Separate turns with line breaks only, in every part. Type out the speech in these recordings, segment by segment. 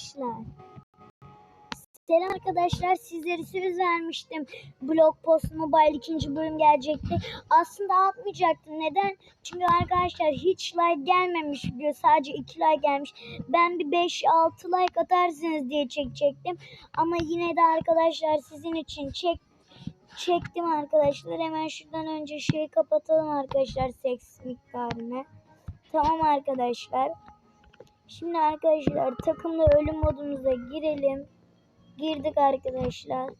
arkadaşlar. Selam arkadaşlar sizlere söz vermiştim. Blog Post Mobile ikinci bölüm gelecekti. Aslında atmayacaktım. Neden? Çünkü arkadaşlar hiç like gelmemiş video. Sadece 2 like gelmiş. Ben bir 5-6 like atarsınız diye çekecektim. Ama yine de arkadaşlar sizin için çek çektim arkadaşlar. Hemen şuradan önce şeyi kapatalım arkadaşlar seks miktarını. Tamam arkadaşlar. Şimdi arkadaşlar takımda ölüm modumuza girelim. Girdik arkadaşlar.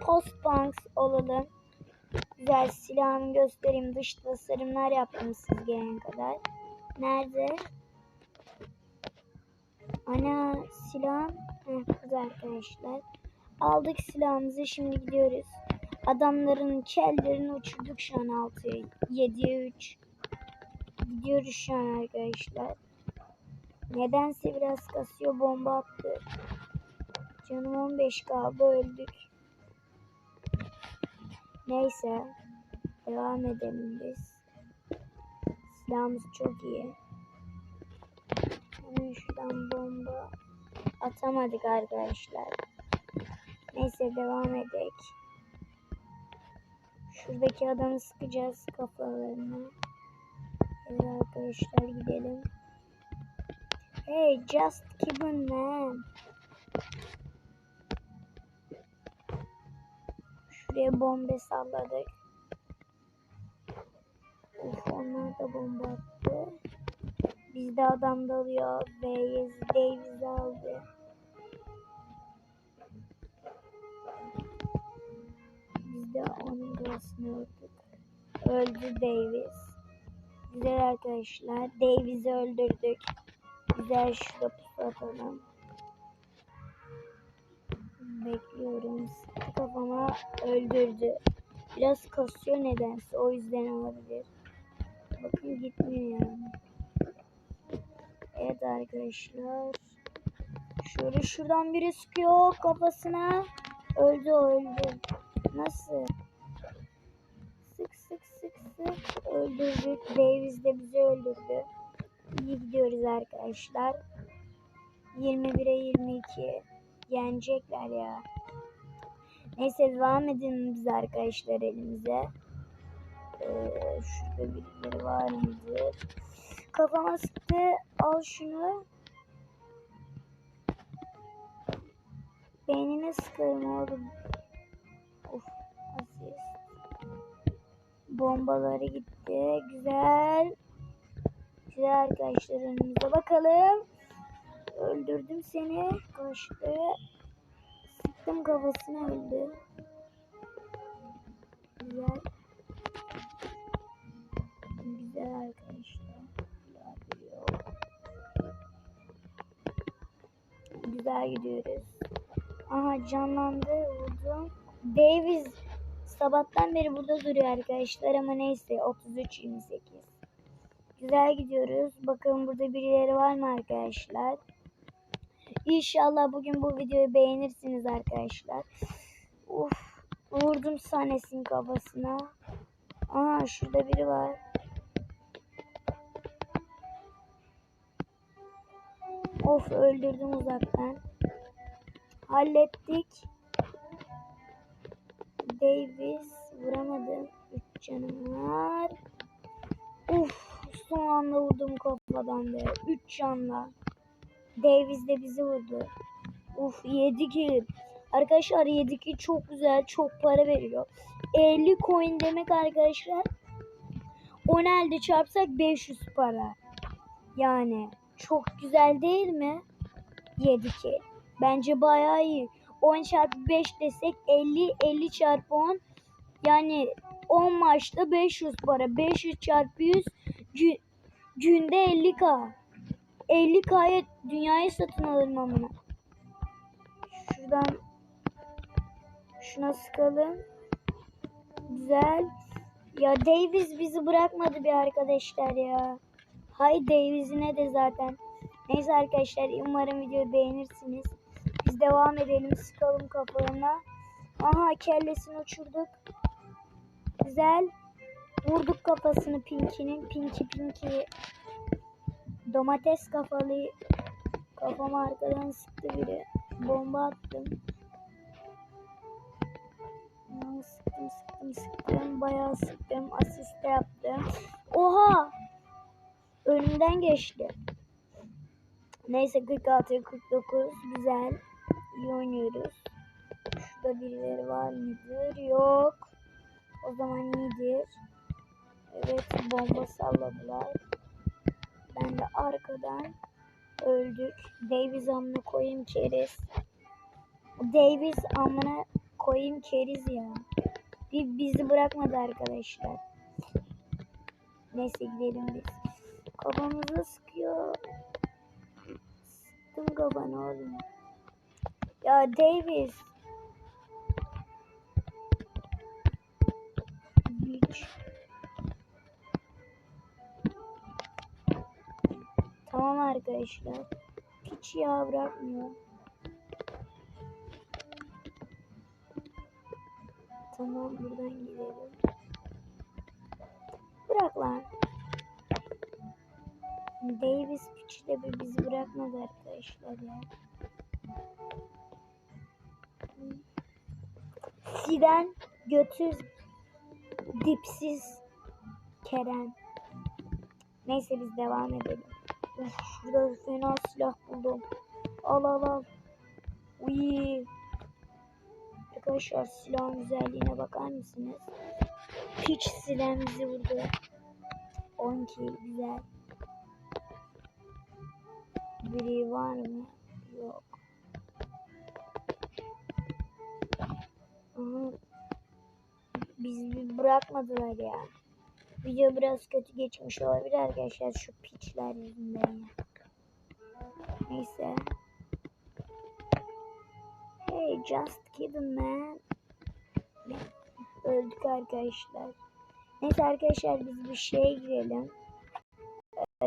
Post Banks olalım. Güzel silahımı göstereyim. Dış tasarımlar yaptım siz gelene kadar. Nerede? Ana silahım. Heh, burada arkadaşlar. Aldık silahımızı şimdi gidiyoruz. Adamların kellerini uçurduk şu an 6'ya 7'ye 3. Gidiyoruz şu an arkadaşlar. Nedense biraz kasıyor bomba attı. Canım 15 kaldı öldük. Neyse. Devam edelim biz. Silahımız çok iyi. Hemen şuradan bomba atamadık arkadaşlar. Neyse devam edelim. Şuradaki adamı sıkacağız kafalarına. Evet arkadaşlar gidelim. Hey just keep on man. Şuraya bomba salladık. Uf onlar da bomba attı. Bizde adam dalıyor. Ve Davis aldı. Biz de onun kafasını öldük. Öldü Davis. Güzel arkadaşlar. Davis'i öldürdük. Güzel şurada pusu. Bekliyorum. Sıktı kafama öldürdü. Biraz kasıyor nedense. O yüzden olabilir. Bakın gitmiyor yani. Evet arkadaşlar. Şöyle şuradan biri sıkıyor kafasına. Öldü öldü. Nasıl? Sık sık sık sık. Öldürdük. Davis de bizi öldürdü. İyi gidiyoruz arkadaşlar. 21'e 22. Yenecekler ya. Neyse devam edelim biz arkadaşlar elimize. Ee, şurada birileri var mıdır? Kafama sıktı. Al şunu. Beynine sıkarım oğlum. Of asist. Bombaları gitti. Güzel. Güzel arkadaşlar önümüze bakalım. Öldürdüm seni. Kaçtı. Sıktım kafasına öldü. Güzel. Güzel arkadaşlar. Güzel gidiyoruz. Aha canlandı vurdum. Davis sabahtan beri burada duruyor arkadaşlar ama neyse 33-28. Güzel gidiyoruz. Bakın burada birileri var mı arkadaşlar? İnşallah bugün bu videoyu beğenirsiniz arkadaşlar. Uf, vurdum sahnesinin kafasına. Aa şurada biri var. Of öldürdüm uzaktan. Hallettik. Davis vuramadım. 3 canım var. Uf son vurdum kafadan be. 3 canla. Davis de bizi vurdu. Uf 7 kill. Arkadaşlar 7 kill çok güzel. Çok para veriyor. 50 coin demek arkadaşlar. 10 elde çarpsak 500 para. Yani çok güzel değil mi? 7 kill. Bence bayağı iyi. 10 çarpı 5 desek 50 50 çarpı 10 yani 10 maçta 500 para 500 çarpı 100 gü- günde 50k 50k'ya dünyayı satın alırım amına şuradan şuna sıkalım. Güzel. Ya Davis bizi bırakmadı bir arkadaşlar ya. Hay Davis'ine de zaten. Neyse arkadaşlar umarım videoyu beğenirsiniz. Biz devam edelim sıkalım kafalarına. Aha kellesini uçurduk. Güzel. Vurduk kafasını Pinky'nin. Pinky Pinky. Domates kafalı Kafama arkadan sıktı biri. Bomba attım. Sıktım sıktım sıktım. Bayağı sıktım. Asist de yaptım. Oha! Önümden geçti. Neyse 46 49 güzel. İyi oynuyoruz. Şurada birileri var mıdır? Yok. O zaman iyidir. Evet bomba salladılar. Ben de arkadan öldük. Davis amına koyayım keriz. Davis amına koyayım keriz ya. Bir bizi bırakmadı arkadaşlar. Neyse gidelim biz. Kafamıza sıkıyor. Sıktım kafanı oğlum. Ya Davis. Hiç. Tamam arkadaşlar. Hiç yağ bırakmıyor. Tamam buradan gidelim. Bırak lan. Davis piç de bizi bırakmadı arkadaşlar ya. Siden götür dipsiz Kerem. Neyse biz devam edelim. Uf, şurada fena silah buldum. Al al al. Uy. Arkadaşlar silahın güzelliğine bakar mısınız? Hiç silah bizi vurdu. 12 güzel. Biri var mı? Yok. Aha. Bizi bırakmadılar ya. Video biraz kötü geçmiş olabilir arkadaşlar şu piçler yüzünden. Neyse. Hey just kidding man. Öldük arkadaşlar. Neyse arkadaşlar biz bir şeye girelim. Ee,